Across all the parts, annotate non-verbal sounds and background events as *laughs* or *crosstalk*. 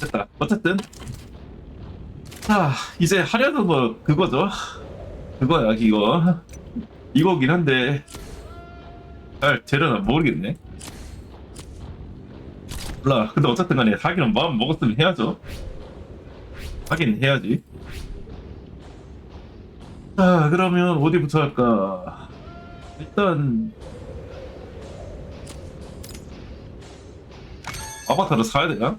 됐다. 어쨌든 자 이제 하려는 거 그거죠. 그거야 이거 이거긴 한데 잘 재료는 모르겠네. 몰라. 근데 어쨌든 간에 하기는 마음 먹었으면 해야죠. 하긴 해야지. 자 그러면 어디부터 할까? 일단 아바타를 사야 되나?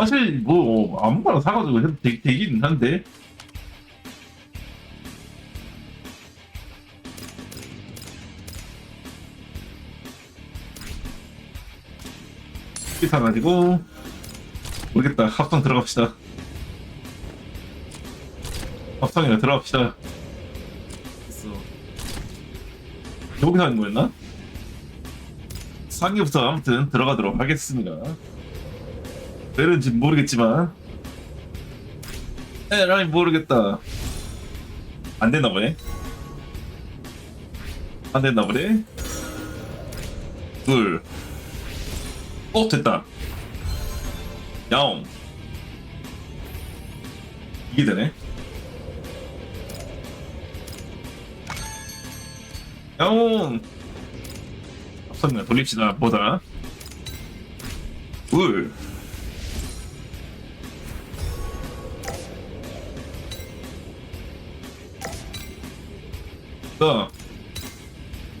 사실 뭐 아무거나 사가지고 해도 되, 되긴 한데. 이 사가지고 모르겠다. 합성 들어갑시다. 합성이나 들어갑시다. 됐어 여기서 하는 거였나? 상기부터 아무튼 들어가도록 하겠습니다 되는지 모르겠지만. 에라이 모르겠다. 안 됐나 보네. 안 됐나 보네. 둘. 어, 됐다. 야옹. 이게 되네. 야옹. 합성면 돌립시다 보다. 둘 어.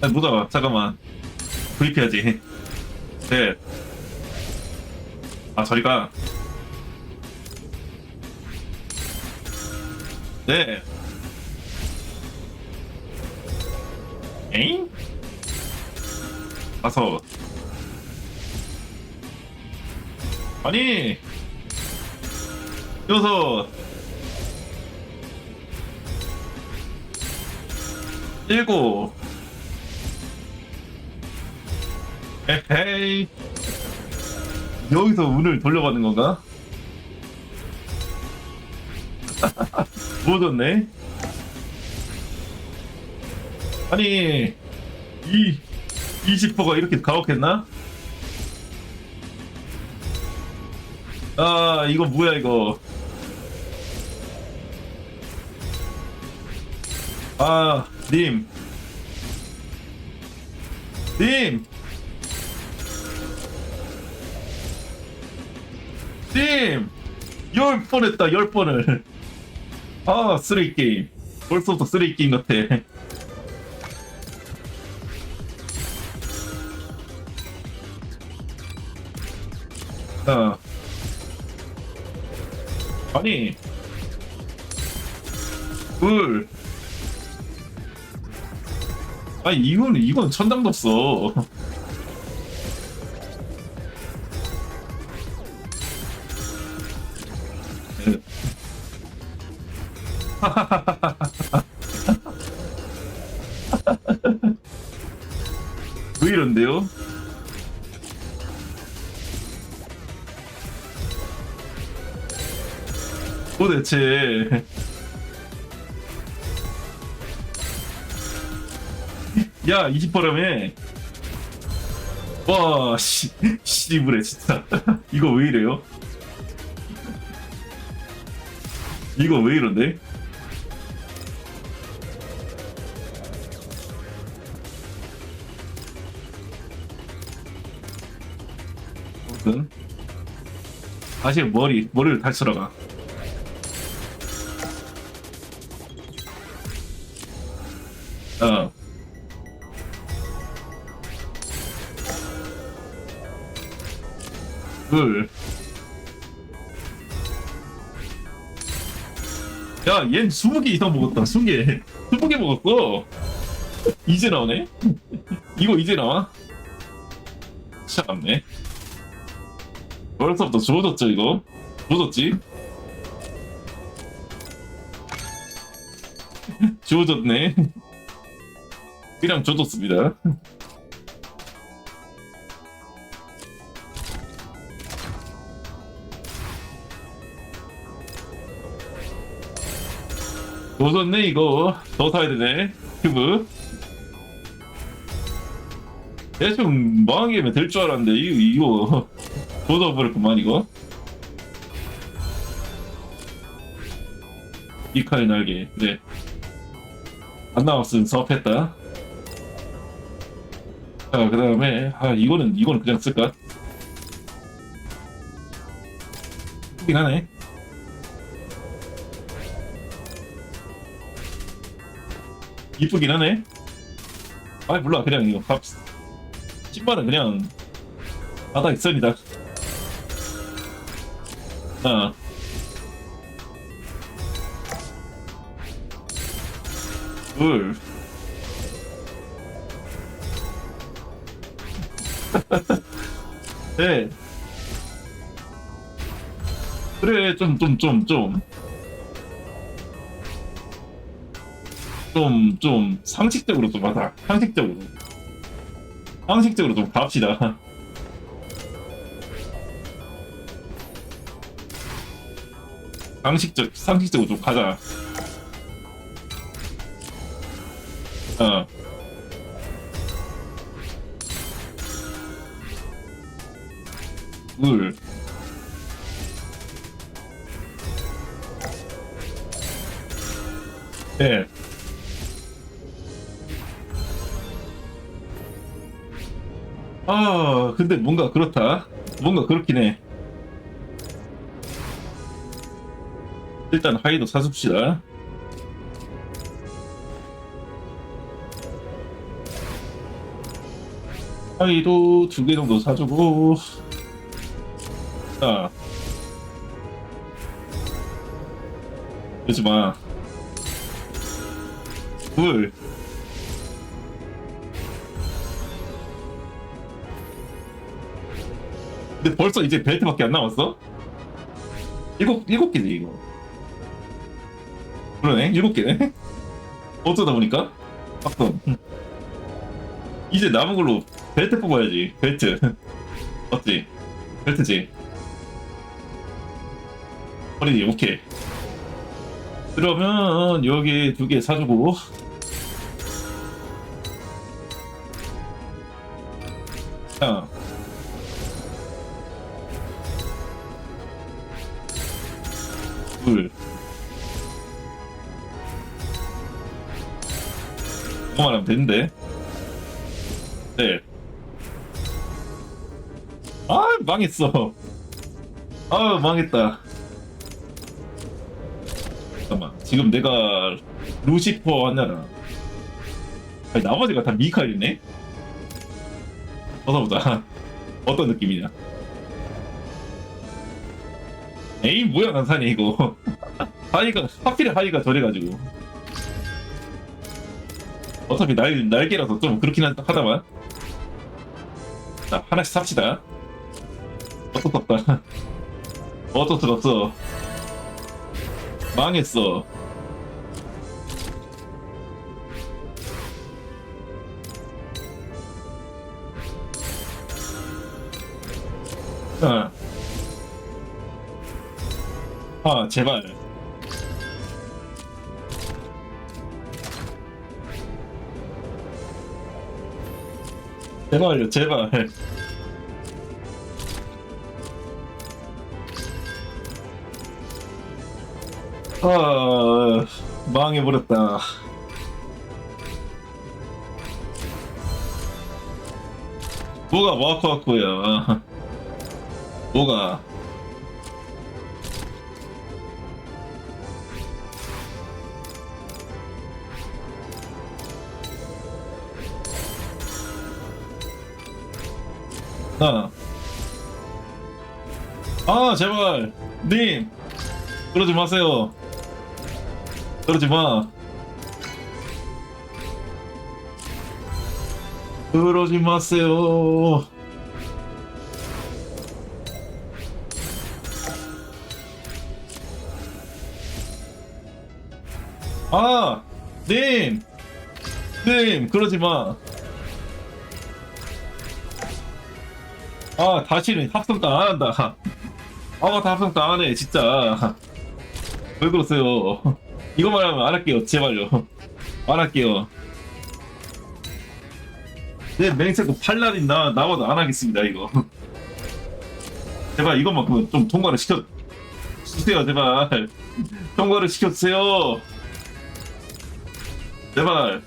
아, 묻어. 잠깐만. 구입해야지. 네. 아, 저리가. 네. 에잉? 가서. 아니! 여섯. 일곱 에헤이 여기서 운을 돌려받는 건가? *laughs* 못 얻네 아니 이 20%가 이렇게 가혹했나? 아 이거 뭐야 이거 아, 님. 님! 님! 열 번 했다, 열 번을. 아, 쓰레기 게임. 벌써부터 쓰레기 게임 같아. 아. 아니. 물. 아니 이건 이건 천당도 없어. 왜 이런데요? 도대체 야 20%라며 와 씨, 씨부래 진짜. *laughs* 이거 왜 이래요? 이거 왜 이런데? 아무튼. 다시 머리 머리를 다시 들어가. 어 둘. 야, 얜 20개 이상 먹었다. 20개. 20개 먹었어. 이제 나오네? *laughs* 이거 이제 나와? 참네. 벌써부터 좋아졌죠, 이거? 좋아졌지? 좋아졌네. *laughs* *laughs* 그냥 좋아졌습니다. 좋아졌네, 이거. 더 사야 되네. 큐브. 대충 망하게면 될줄 알았는데 이거 이거. *laughs* 쏟아버렸구만 이거. 이카의 날개. 그래 안 나왔으면 섭했다. 자그 다음에 아 이거는 이거는 그냥 쓸까? 이긴 하네 이쁘긴 하네. 아 몰라. 그냥 이거 밥. 10만원 그냥 바닥 있습니다. 아 둘. *laughs* 네. 그래 좀 좀 좀 좀 좀 좀 상식적으로 좀 하자. 상식적으로. 상식적으로 좀 갑시다. 상식적 상식적으로 좀 가자. 어. 물. 네. 아, 근데 뭔가 그렇다. 뭔가 그렇긴 해. 일단 하이도 사줍시다. 하이도 두 개 정도 사주고. 자. 그러지 마. 물. 근데 벌써 이제 벨트밖에 안 남았어? 일곱, 일곱 개지, 이거. 그러네, 일곱 개네? *laughs* 어쩌다 보니까? 빡돈. 이제 남은 걸로 벨트 뽑아야지, 벨트. *laughs* 맞지? 벨트지? 허리니, 오케이. 그러면 여기 두 개 사주고. 자. 둘. 이거만 하면 되는데. 네. 아, 망했어. 아, 망했다. 잠깐만. 지금 내가 루시퍼 하냐라. 아니, 나머지가 다 미카엘이네? 어서 보자. *laughs* 어떤 느낌이냐? 에이, 뭐야, 난 사니, 이거. *laughs* 하이가, 하필 하이가 저래가지고. 어차피 날, 날개라서 좀 그렇긴 하- 하다만. 자, 하나씩 삽시다. 어쩔 수 없다. *laughs* 어쩔 수 없어. 망했어. 아. 아, 제발. 제발요, 제발. 아, 망해버렸다. 뭐가 와쿠와쿠야. 뭐가. 아. 아, 제발. 님. 그러지 마세요. 그러지 마. 그러지 마세요. 아, 님, 님, 그러지 마. 아, 다시는 합성도 안 한다. 아, 다 합성도 안 해, 진짜. 왜 그러세요? 이거만 하면 안 할게요, 제발요. 안 할게요. 내 맹세코 팔라딘 나 나와도 안 하겠습니다 이거. 제발 이것만큼은 좀 통과를 시켜 주세요 제발. 통과를 시켜주세요. 제발.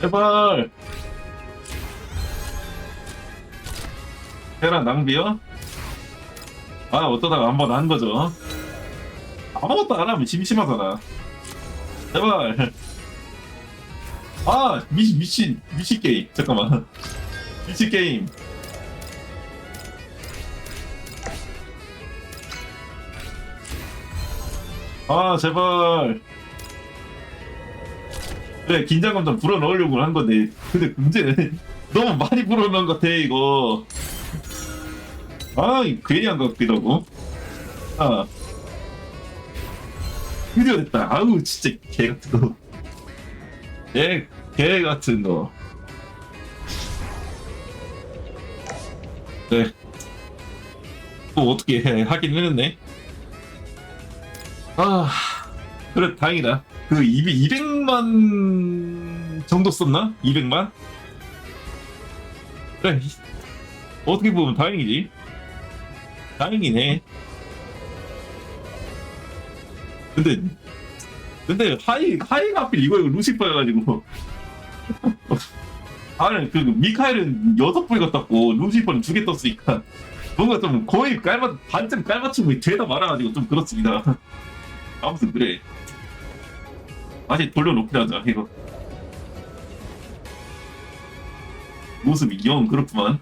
제발. 테란 낭비요? 아 어떠다가 한번 한 거죠. 아무것도 안 하면 심심하잖아. 제발. 아 미친 미친 미친 게임. 잠깐만. *laughs* 미친 게임. 아 제발. 그래 긴장감 좀 불어넣으려고 한 건데 근데 문제는 *laughs* 너무 많이 불어넣은 것 같아 이거. 아 괜히 한 것 같기도 하고. 아. 드디어 됐다. 아우 진짜 개 같은 거. 개, 개 같은 거. 네. 또 어떻게 해. 하긴 했네. 아, 그래 다행이다. 그 200, 200만 정도 썼나? 200만? 그래. 어떻게 보면 다행이지. 다행이네. 근데 근데 하이 하이가 하필 이거 이거 루시퍼여가지고 *laughs* 아니 그 미카엘은 여섯 불 같았고 루시퍼는 두 개 떴으니까 뭔가 좀 거의 깔맞 반쯤 깔맞춤이 되다 말아가지고 좀 그렇습니다. *laughs* 아무튼 그래. 다시 돌려놓기로 하자 이거 모습이 영 그렇구만.